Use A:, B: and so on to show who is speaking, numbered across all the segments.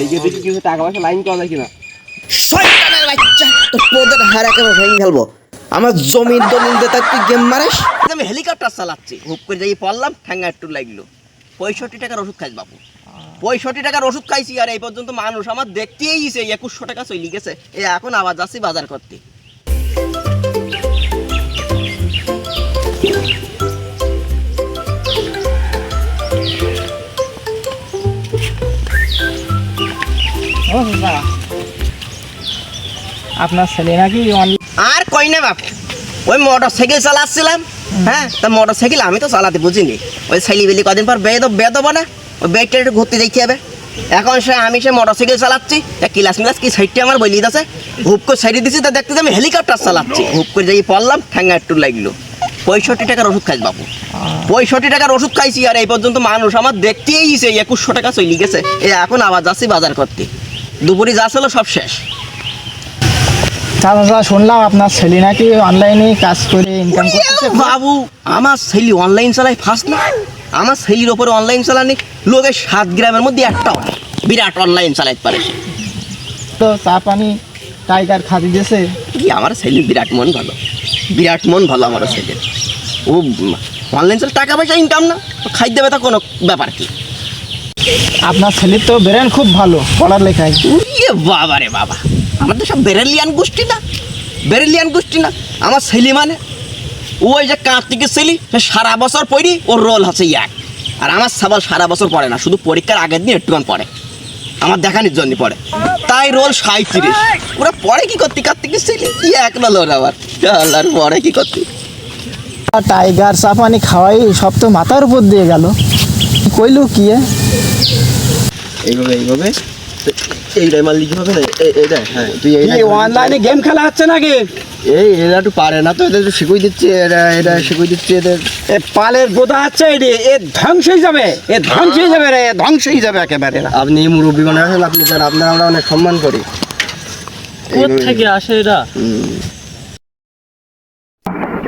A: এই যে কিছু টাকা পয়সা লাইন করা যায় কিনা।
B: শয়তানের বাচ্চা তোর পোদের হারা কেমন ভেঙে ফেলব। আমার জমির দলিল দিয়ে তার তুই গেম মারিস?
C: আমি হেলিকপ্টার চালাচ্ছি। হুপ করে যাই পড়লাম ঠ্যাঙ্গা একটু লাগল। পঁয়ষট্টি টাকার ওষুধ খাইস বাবু পঁয়ষট্টি টাকার ওষুধ খাইছি আর এই পর্যন্ত মানুষ আমার দেখতেই একুশশো টাকা চলে গেছে। এখন আবার যাচ্ছি বাজার করতে।
D: আপনার ছেলে নাকি
C: আর কই না বাপ? ওই মোটর সাইকেল চালাচ্ছিলাম হ্যাঁ? তা মোটর সাইকেল আমি তো চালাতে বুঝিনি। ওই ছেলে বেলি কদিন পর বেয়ে দেবো বেয়ে দেবো না। ওই বেডটা একটু ঘুরতে দেখতে হবে। এখন সে আমি সে মোটর সাইকেল চালাচ্ছি। তা ক্লাস মিলাস কি সাইডটা আমার বলি আছে হুপ করে সাইডে দিছি, তা দেখতে আমি হেলিকপ্টার চালাচ্ছি। হুপ করে যাই পড়লাম, ঠ্যাঙ্গা একটু লাগল। পঁয়ষট্টি টাকার ওষুধ খাইস বাবু পঁয়ষট্টি টাকার ওষুধ খাইছি, আর এই পর্যন্ত মানুষ আমার দেখতেই একুশশো টাকা চলে গেছে। এখন আবার যাচ্ছি বাজার করতে। দুপুরে যা ছিল সব শেষ।
D: চাচা শুনলাম আপনার ছেলে নাকি অনলাইনে কাজ করে ইনকাম করতেছে।
C: বাবু আমার ছেলে অনলাইন চালাই ফার্স্ট না। আমার ছেলের ওপরে অনলাইন চালানি লোকের সাত গ্রামের মধ্যে একটা বিরাট অনলাইন চালাইতে পারে
D: তো চা পানি টাইগার খাদি দিয়েছে
C: কি আমার ছেলে বিরাট মন ভালো? বিরাট মন ভালো আমার ছেলে। ও অনলাইন চাল টাকা পয়সা ইনকাম না। দেবে তা কোনো ব্যাপার কি?
D: আপনার ছেলের তো ব্রেন খুব ভালো পড়ালেখায়
C: ইয়ে বাবা রে বাবা। আমার তো সব বেরেলিয়ান গোষ্ঠী না বেরেলিয়ান গোষ্ঠী না আমার ছেলে মানে। ওই যে কার্তিকের ছেলে সে সারা বছর পড়ি ওর রোল হচ্ছে এক। আর আমার সাবাল সারা বছর পড়ে না শুধু পরীক্ষার আগের দিন একটুখান পড়ে। আমার দেখানির জন্য পড়ে। তাই রোল সাঁত্রিশ ওরা পড়ে কি করতে? কার্তিকের ছেলে? কি এক না লোর আবার আল্লাহর পড়ে কি করতে?
D: আর টাইগার চা পানি খাওয়াই সব তো মাথার উপর দিয়ে গেল। কইলু কি এ?
A: এইভাবে এইভাবে? এইটাই মাল লিখে হবে না? এই- হ্যাঁ তুই এইটা
D: অনলাইনে গেম খেলা হচ্ছে নাকি?
A: এই এরা একটু পারে না তো এদের একটু শিখুই দিচ্ছে এরা এটা শিখুই দিচ্ছে এদের।
E: এ পালের বোধা আছে এটি এ ধ্বংস হয়ে যাবে এ ধ্বংস হয়ে যাবে রে ধ্বংস হয়ে যাবে একেবারে।
A: আপনি মুরব্বী মানুষ আছেন আপনি আপনার আমরা অনেক সম্মান করি।
F: থেকে আসে এটা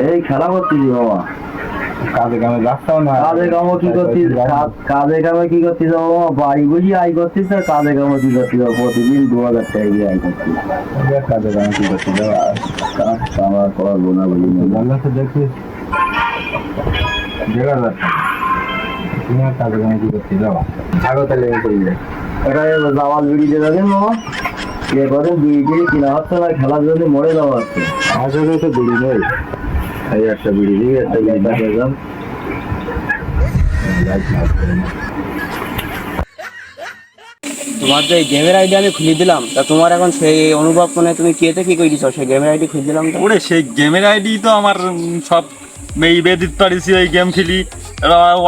G: এই খেলা করছিস বাবা। কাজে কামে যাচ্ছাও না। কাজে কামে কি করছিস? কাজে কামে কি করছিস? বাবা বাড়ি বুঝি আয় করছিস আর কাজে কামে কি করছিস? প্রতিদিন দু হাজার টাকা দিয়ে আয় করছিস। কাজে কামে কি করছিস? করব না বলি। জানলা তো দেখছিস? দেড় হাজার টাকা। কাজে কামে কি করছিস? বাবা থাকো তাহলে এই এটা জামাল বিড়ি দিয়ে যাবেন বাবা এ বিড়ি টিড়ি কিনা হচ্ছে না খেলার জন্য মরে যাওয়া হচ্ছে। আসলে তো বিড়ি নেই। এই একটা বিড়ি দিই একটা বিড়ি দেখে যান
F: তোমার যে গেমের আইডি আমি খুলে দিলাম তা তোমার এখন সেই অনুভব মানে তুমি কিয়েতে কি করে দিছো? সেই গেমের আইডি খুলে দিলাম তো।
H: ওরে সেই গেমের আইডি তো আমার সব মেয়ে বেদিত পারিছি ওই গেম খেলি।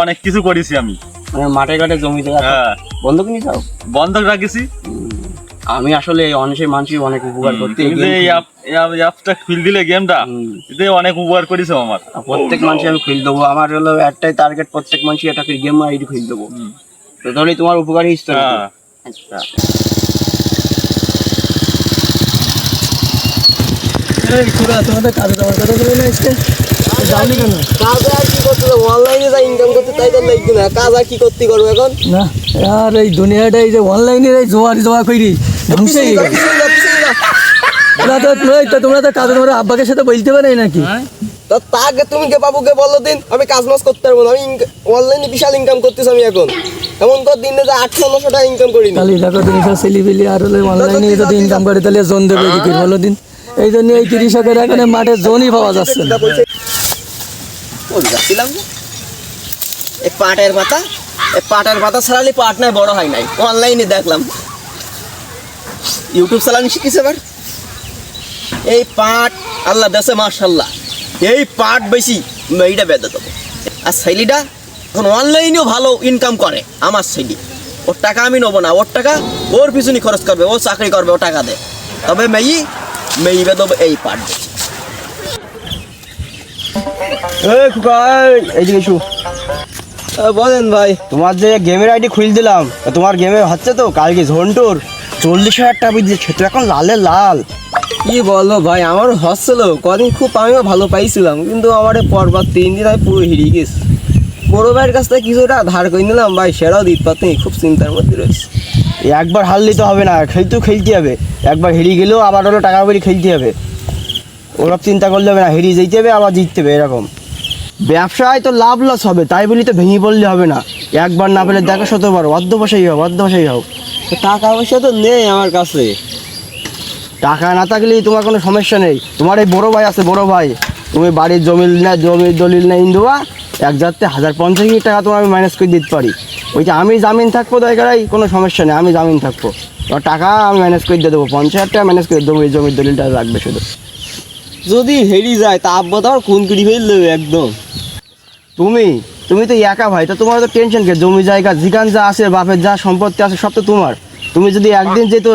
H: অনেক কিছু করেছি আমি।
F: মানে মাঠে ঘাটে জমিতে।
H: হ্যাঁ।
F: বন্ধ কিনে যাও।
H: বন্ধক রাখেছি।
F: আমি আসলে এই অনেক মানুষের অনেক উপকার করতে এই
H: এই এই অ্যাপটা খুল দিলে গেমটা এতে অনেক উপকার করেছে আমার।
F: প্রত্যেক মানুষ আমি খুলে দেবো। আমার হলো একটাই টার্গেট প্রত্যেক মানুষই একটা গেম আইডি খুলে দেবো। তো তাহলে তোমার উপকার হিসেবে
H: হ্যাঁ।
F: আচ্ছা।
D: তোমাদের কাজে যাওয়ার কথা বলে না আজকে? যাওনি কেন?
C: কাজ আর কি করতে অনলাইনে যা ইনকাম করতে তাই তো লাগবে না। কাজ আর কি করতে করব এখন?
D: না আর এই দুনিয়াটাই যে অনলাইনে এই জোয়ার জোয়া করি তোমরা তো নয় তোমরা তো কাজে তোমরা আব্বাকে সাথে বলতে পারে নাকি?
C: তা তাকে তুমি কে বাবু বলো দিন আমি কাজ মাস করতে পারব না আমি অনলাইনে বিশাল ইনকাম করতেছি আমি এখন। এমন কর দিনে যে আটশো নশো টাকা ইনকাম করি না।
D: দেখো তুমি সব ছেলিপিলি আর হলে অনলাইনে যদি ইনকাম করে তাহলে জোন দেবে কি বলো দিন। এই জন্য এই কৃষকের এখানে মাঠে জোনই পাওয়া যাচ্ছে না।
C: যাচ্ছিলাম পাটের পাতা এই পাটের পাতা ছাড়ালে পাট নাই বড় হয় নাই। অনলাইনে দেখলাম। ইউটিউব চালানি শিখেছে এবার? এই পাট, আল্লাহ দেশে মার্শাল্লাহ এই পাট বেশি এইটা বেঁধে দেবো। আর ছেলেটা এখন অনলাইনেও ভালো ইনকাম করে, আমার ছেলে। ওর টাকা আমি নেব না, ওর টাকা ওর পিছনে খরচ করবে, ও চাকরি করবে, ও টাকা দে তবে মেয়ে মেয়ে বেঁধবো এই পাট বেশি। বলেন ভাই,
A: তোমার যে গেমের আইডি খুলে দিলাম, তোমার গেমে হচ্ছে তো, কালকে ঝন্টুর। চল্লিশ হাজার টাকা সে তো এখন লালে লাল।
C: কি বলো ভাই আমার হচ্ছিল কদিন খুব আমিও ভালো পাইছিলাম কিন্তু আমার পরবার তিন দিন আমি পুরো হিরিয়ে গেছি। বড় ভাইয়ের কাছ থেকে কিছুটা ধার করে নিলাম ভাই সেটাও দিতে পারতেন খুব চিন্তার মধ্যে রয়েছে।
F: একবার হারলে তো হবে না খেলতেও খেলতে হবে। একবার হেরিয়ে গেলেও আবার হলো টাকা করে খেলতে হবে। ওসব চিন্তা করলে হবে না হেরিয়ে যেতে হবে আবার জিততে হবে এরকম। ব্যবসায় তো লাভ লস হবে তাই বলি তো ভেঙে পড়লে হবে না। একবার না পেলে দেখো শতবার অর্ধবসাই হোক অর্ধবসাই হোক
A: টাকা পয়সা তো নেই আমার কাছে।
F: টাকা না থাকলেই তোমার কোনো সমস্যা নেই। তোমার এই বড় ভাই আছে, বড় ভাই। তুমি বাড়ির জমি না জমির দলিল না ইন্দুয়া এক যাতে হাজার পঞ্চাশ টাকা তোমার আমি ম্যানেজ করে দিতে পারি। ওই যে আমি জামিন থাকব দরকারাই কোনো সমস্যা নেই, আমি জামিন থাকব। তোমার টাকা আমি ম্যানেজ করে দিয়ে দেবো, পঞ্চাশ হাজার টাকা ম্যানেজ করে দেবো, এই জমির দলিলটা রাখবে শুধু।
A: যদি হেরি যায়, তা আব্বা তো আমার খুন করে ফেল দেবে একদম।
F: তুমি তুমি তো একা ভাই, তো তোমার তো টেনশন কে? জমি জায়গা জিগান যা আছে, বাপের যা সম্পত্তি আছে, সব তো তোমার। তুমি যদি একদিন যেত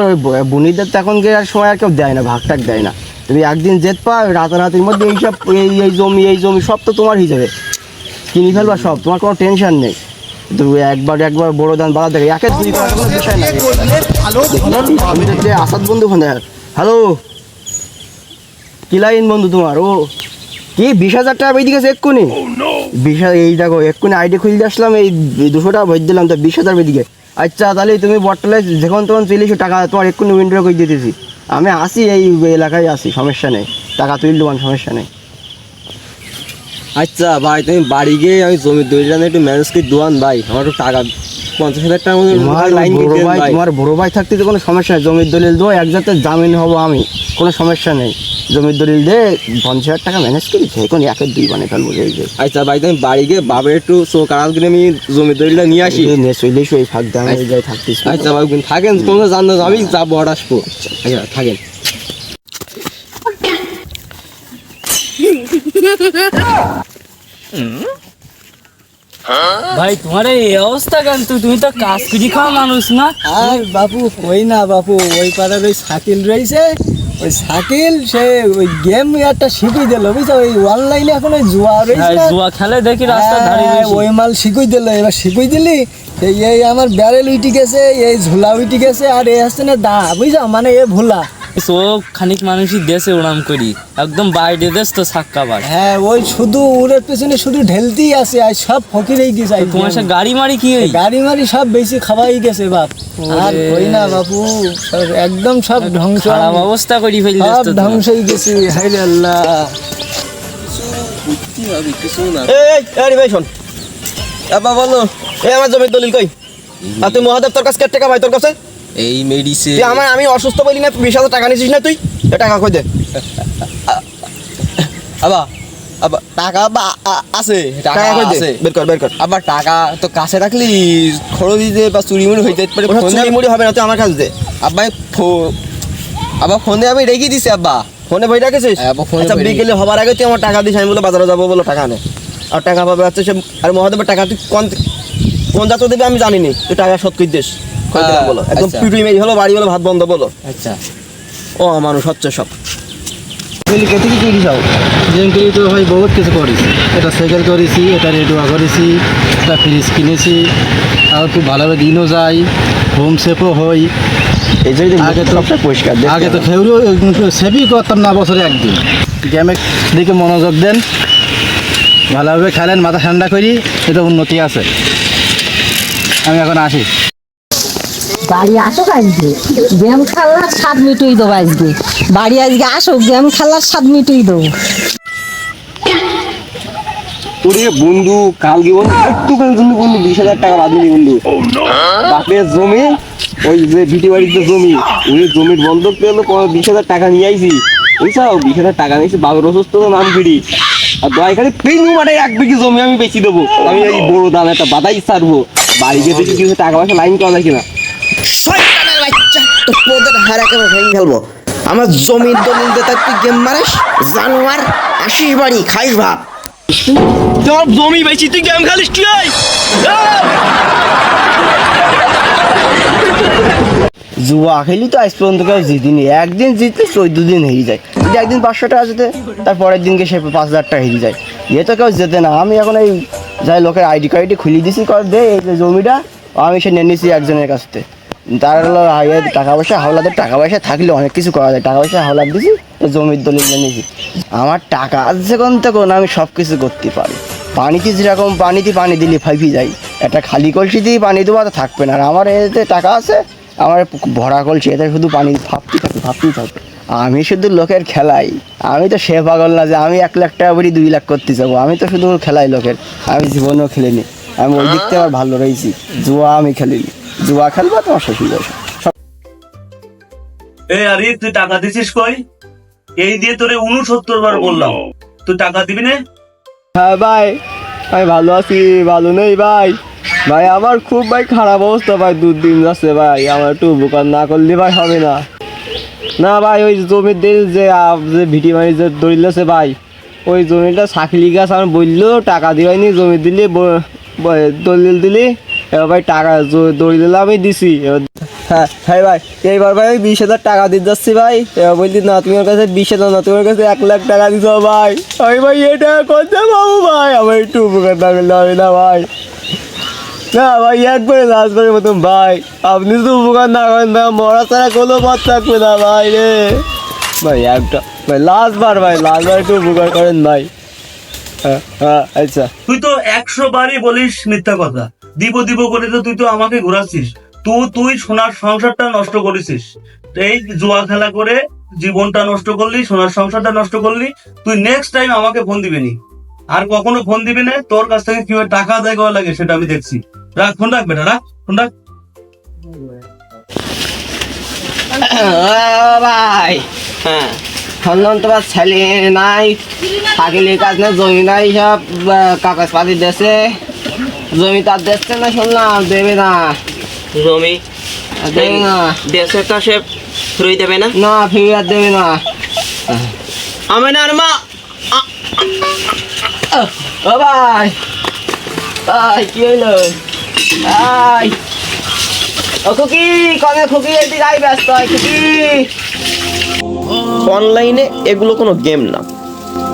F: বুনিদের তো এখন আর সময় আর কেউ দেয় না, ভাগ টাক দেয় না। তুমি একদিন যেত পা রাতারাতির মধ্যে এইসব এই এই জমি এই জমি, সব তো তোমার হিসাবে। কিনে ফেলবা সব, তোমার কোনো টেনশন নেই। একবার একবার বড় দান বাড়া দেখে, একে দুই আসাদ বন্ধু হ্যালো কি লাইন বন্ধু তোমার? ও কি বিশ হাজার টাকা বেঁধে গেছে এক্ষুনি? বিশ এই দেখো এক্ষুনি আইডি খুলতে আসলাম এই দুশো টাকা ভেজ দিলাম তো বিশ হাজার বেদিকে আচ্ছা তাহলে তুমি বটলে যখন তখন চলে টাকা তোমার এক্ষুনি উইন্ডো করে দিতেছি আমি আসি এই এলাকায় আসি সমস্যা নেই। টাকা তুলে দেবো সমস্যা নেই।
A: আচ্ছা ভাই তুমি বাড়ি গিয়ে আমি জমির দলিলটা একটু ম্যানেজ করে দোয়ান ভাই। আমার একটু টাকা পঞ্চাশ হাজার
F: তোমার
A: লাইন
F: বড় ভাই
A: ভাই।
F: তোমার বড় ভাই থাকতে তো কোনো সমস্যা নেই জমির দলিল দো এক জাতের জামিন হব আমি কোনো সমস্যা নেই। জমির দলিল দে পঞ্চাশ হাজার টাকা ম্যানেজ করি এখন একের দুই বানিয়ে ফেলব এই যে।
A: আচ্ছা ভাই তুমি বাড়ি গিয়ে বাবার একটু চোখ আড়াল করে আমি জমির দলিলটা নিয়ে আসি।
F: এই নে চলে এসো এই ফাঁক দামে এই থাকতিস।
A: আচ্ছা ভাই থাকেন কোনো জানো না, আমি যাব আর আসব। আচ্ছা থাকেন।
I: ভাই তোমার এই অবস্থা কেন? তুই তুমি তো কাজ করি খাওয়া মানুষ না? আর বাপু কই না বাপু ওই পাড়ার ওই সাকিল রয়েছে। ওই শাকিল সে ওই গেম একটা শিখিয়ে দিল বুঝছ? ওই অনলাইনে এখন ওই জুয়া রয়েছে
J: জুয়া খেলে দেখি রাস্তা ধারে
I: হ্যাঁ, ওই মাল শিখুই দিল এবার শিখুই দিলি এই এই আমার ব্যারেল উইটি গেছে এই ঝুলা উইটি গেছে আর এ আসছে না দা বুঝছ? মানে এ ভোলা।
J: চোখ খানিক মানুষই দেশে ওরাম করি। একদম বাইরে দেশ তো সাক্কা
I: হ্যাঁ ওই শুধু উড়ের পেছনে শুধু ঢেলতেই আছে আর সব ফকিরেই গেছে
J: তোমার সে গাড়ি মারি কি হই?
I: গাড়ি মারি সব বেশি খাওয়াই গেছে বাপ। আর কই না বাপু সব একদম সব ধ্বংস।
J: খারাপ অবস্থা করি ফেলি
I: সব ধ্বংস হয়ে গেছে আল্লাহ।
C: এই আরে ভাই শোন। আব্বা বলো। এই আমার জমির দলিল কই? আর তুই মহাদেব তোর কাছে কত টাকা ভাই তোর কাছে?
A: এই মেডিসিন
C: তুই আমার আমি অসুস্থ বলি না বিশ হাজার টাকা নিছিস না তুই? এ টাকা কই দে?
A: আবা আবার টাকা বা আছে টাকা
C: কই দে?
A: আছে।
C: বের কর বের কর।
A: আবার টাকা তো কাছে রাখলি খরচ দিতে বা চুরি মুড়ি হইতে পারে ফোন
C: চুরি মুড়ি হবে না তুই আমার কাছে দে।
A: আব্বা ফো- আবার ফোনে আমি রেখে দিছি আব্বা।
C: ফোনে বই রাখেছিস?
A: হ্যাঁ,
C: আচ্ছা বিকেলে হবার আগে তুই আমার টাকা দিস আমি বলে বাজারে যাব বলে টাকা নে আর টাকা পাবে হচ্ছে সে আর মহাদেবের টাকা তুই কোন কোন জাত দেবে আমি জানিনি। তুই টাকা শোধ করে দিস।
A: হ্যাঁ,
C: বলো? একদম
A: আচ্ছা।
C: পিটুই মেয়ে হলো বাড়ি হলো ভাত বন্ধ বলো।
A: আচ্ছা।
C: ও মানুষ হচ্ছে সব।
F: তো ভাই বহুত কিছু করেছি। এটা সাইকেল করেছি এটা করেছি এটা ফ্রিজ কিনেছি। আর খুব ভালোভাবে দিনও যাই হোম সেফও হই
C: এই যে
F: আগে তো
C: পরিষ্কার
F: আগে তো সেভই করতাম না বছরে একদিন। গেমে দিকে মনোযোগ দেন। ভালোভাবে খেলেন মাথা ঠান্ডা করি এটা উন্নতি আছে। আমি এখন আসি।
K: বাড়ি আসো আজকে গেম খেলার স্বাদ মিটুই দেবো আজকে। বাড়ি আজকে আসো গেম খেলার স্বাদ মিটুই দেবো।
C: ওরে বন্ধু কালকে বন্ধু একটুখানি জন্য বন্ধু বিশ হাজার টাকা বাদিনি বন্ধু। বাপের জমি ওই যে ভিটি বাড়ির যে জমি ওই জমির বন্ধক পেল বিশ হাজার টাকা নিয়ে আইছি। বুঝছ বিশ হাজার টাকা নিয়েছি বাবার অসুস্থ তো নাম ফিরি। আর দয়া করে পেঙ্গু মাঠে এক বিঘি জমি আমি বেশি দেবো। আমি এই বড় দাম একটা বাদাই ছাড়বো। বাড়ি গিয়ে দেখি কিছু টাকা পয়সা লাইন করা যায় কিনা।
B: তোদের হার একেবারে ভেঙে ফেলব। আমার জমির দলিল দে তুই গেম মারিস? জানোয়ার আসিস বাড়ি খাইস ভাত।
C: তোর জমি বেশি তুই গেম খেলিস তুই জুয়া খেলি তো আজ পর্যন্ত কেউ জিতিনি। একদিন জিতলে চোদ্দ দিন হেরে যায়। যদি একদিন পাঁচশো টাকা যেতে তার পরের দিনকে সে পাঁচ হাজার টাকা হেরে যায়। এ তো কেউ যেতে না। আমি এখন এই যাই লোকের আইডি কার্ডটি খুলে দিছি কর দে এই যে জমিটা আমি সে নিয়ে নিছি একজনের কাছ থেকে। তার টাকা পয়সা, হাওলাদের টাকা পয়সা থাকলে অনেক কিছু করা যায়। টাকা পয়সা, হাওলাদ দিছি জমির দলিল নিয়ে নিছি। আমার টাকা আছে কোন থেকে আমি সব কিছু করতে পারি। পানিতে যেরকম পানিতে পানি দিলে ফাইফি যাই একটা খালি কলসি দিয়ে পানি দেবো, তো থাকবে না। আর আমার এতে টাকা আছে,
A: আমার ভরা কলছে এতে শুধু পানি ভাবতেই থাকে ভাবতেই থাকে আমি শুধু লোকের খেলাই। আমি তো সে পাগল না যে আমি এক লাখ টাকা করে দুই লাখ করতে যাব। আমি তো শুধু খেলাই লোকের। আমি জীবনেও খেলিনি। আমি ওই দিক থেকে আবার ভালো রয়েছি। জুয়া আমি খেলিনি। জুয়া খেলব তোমার শ্বশুর বাসা
L: এ আরে তুই টাকা দিছিস কই? এই দিয়ে তোরে উনসত্তর বার বললাম। তুই টাকা দিবি না?
A: হ্যাঁ ভাই। আমি ভালো আছি ভালো নেই ভাই। ভাই আমার খুব ভাই খারাপ অবস্থা ভাই দু দিন যাচ্ছে ভাই। আমার একটু উপকার না করলে ভাই হবে না। না ভাই ওই জমির দিল যে যে ভিটি মারি যে দলিল ভাই ওই জমিটা সাকিলি গাছ আমার বলল টাকা দিবাইনি জমি দিলি দলিল দিলি। এবার ভাই টাকা জ- দলিল আমি দিছি। হ্যাঁ হ্যাঁ ভাই এইবার ভাই ওই বিশ হাজার টাকা দিতে যাচ্ছি ভাই। এবার বললি না তোমার কাছে বিশ হাজার না তোমার কাছে এক লাখ টাকা দিছো ভাই। আমি ভাই এটা করতে পাবো ভাই? আমার একটু উপকার না করলে হবে না ভাই। না ভাই একবারে লাস্টবারের মতন ভাই। আপনি তো উপকার না করেন ভাই মরা ছাড়া কোনো পথ থাকবে না ভাই রে। ভাই একটা ভাই লাস্টবার ভাই লাস্টবার একটু উপকার করেন ভাই। হ্যাঁ হ্যাঁ আচ্ছা।
L: তুই তো একশো বারই বলিস মিথ্যা কথা। দিব দিব করে তো তুই তো আমাকে ঘোরাচ্ছিস। তুই তুই সোনার সংসারটা নষ্ট করেছিস। এই জুয়া খেলা করে জীবনটা নষ্ট করলি সোনার সংসারটা নষ্ট করলি তুই নেক্সট টাইম আমাকে ফোন দিবি নি। আর কখনো ফোন দিবি না তোর কাছ থেকে কীভাবে টাকা আদায় করা লাগে সেটা আমি দেখছি। রাখ ফোন রাখ বেটা রাখ ফোন রাখ।
M: ভাই হ্যাঁ শুনলাম তোমার ছেলে নাই থাকিলি কাজ না জমি নাই সব আহ, কাগজ পাতি দেশে জমি তার দেখছে না শুনলাম দেবে না।
B: জমি?
M: দেবে না।
B: দেশে তো সে ফ্রি দেবে না?
M: না ফিরে দেবে না।
B: আমি না আর মা
M: ও ভাই ভাই কি হইল? ভাই ও খুকি কনে খুকি এদিকে আই ব্যস্ত হয় খুকি।
B: অনলাইনে এগুলো কোনো গেম না।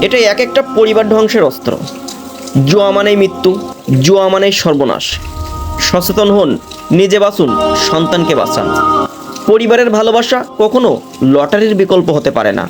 B: এটা এক একটা পরিবার ধ্বংসের অস্ত্র। জুয়া মানেই মৃত্যু। জুয়া মানে সর্বনাশ। সচেতন হন, নিজে বাঁচুন, সন্তানকে বাঁচান। পরিবারের ভালোবাসা কখনো লটারির বিকল্প হতে পারে না।